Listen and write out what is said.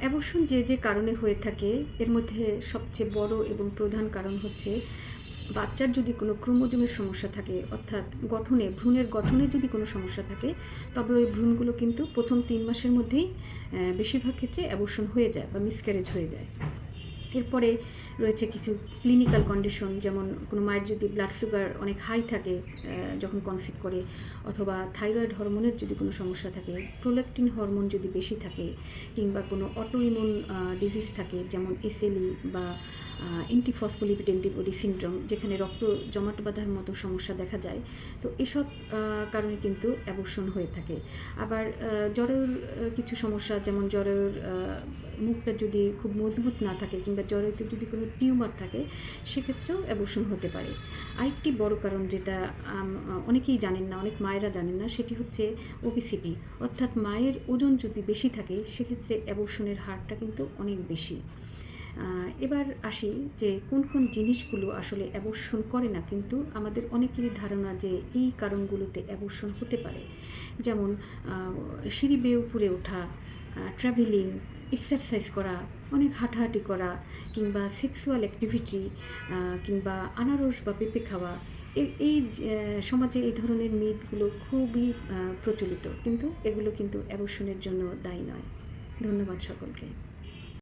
Abortion যে যে কারণে হয়ে থাকে, এর মধ্যে সবচেয়ে বড় এবং প্রধান কারণ হচ্ছে বাচ্চার যদি কোনো ক্রোমোজোমের সমস্যা থাকে, অর্থাৎ গঠনে, ভ্রূণের গঠনে যদি কোনো সমস্যা থাকে, তবে ওই ভ্রূণগুলো কিন্তু প্রথম তিন মাসের মধ্যেই বেশিরভাগ ক্ষেত্রে অ্যাবর্শন হয়ে যায় বা মিসক্যারেজ হয়ে যায়। এরপরে রয়েছে কিছু ক্লিনিক্যাল কন্ডিশন যেমন কোনো মায়ের যদি ব্লাড সুগার অনেক হাই থাকে যখন কনসিভ করে, অথবা থাইরয়েড হরমোনের যদি কোনো সমস্যা থাকে প্রোল্যাকটিন হরমোন যদি বেশি থাকে, কিংবা কোনো অটো ইমিউন ডিজিজ থাকে, যেমন এসএলই বা অ্যান্টিফসফোলিপিড অ্যান্টিবডি সিনড্রোম যেখানে রক্ত জমাট বাঁধার মতো সমস্যা দেখা যায়, তো এসব কারণে কিন্তু অ্যাবর্শন হয়ে থাকে। আবার জ্বরের কিছু সমস্যা, যেমন জ্বরের মুখটা যদি খুব মজবুত না থাকে কিংবা জ্বরেতে যদি কোনো টিউমার থাকে, সেক্ষেত্রেও অ্যাবর্শন হতে পারে। আরেকটি বড় কারণ যেটা অনেকেই জানেন না, অনেক মায়েরা জানেন না, সেটি হচ্ছে ওবিসিটি অর্থাৎ মায়ের ওজন যদি বেশি থাকে, সেক্ষেত্রে অ্যাবর্শনের হারটা কিন্তু অনেক বেশি। এবার আসি যে কোন কোন জিনিসগুলো আসলে অ্যাবর্শন করে না, কিন্তু আমাদের অনেকেরই ধারণা যে এই কারণগুলোতে অ্যাবর্শন হতে পারে। যেমন সিঁড়ি বেয়ে উপরে ওঠা ট্রাভেলিং এক্সারসাইজ করা, অনেক হাঁটাহাঁটি করা, কিংবা সেক্সুয়াল অ্যাক্টিভিটি কিংবা আনারস বা পেঁপে খাওয়া এই সমাজে এই ধরনের মিথগুলো খুবই প্রচলিত। কিন্তু এগুলো কিন্তু অ্যাবর্শনের জন্য দায়ী নয়। ধন্যবাদ সকলকে।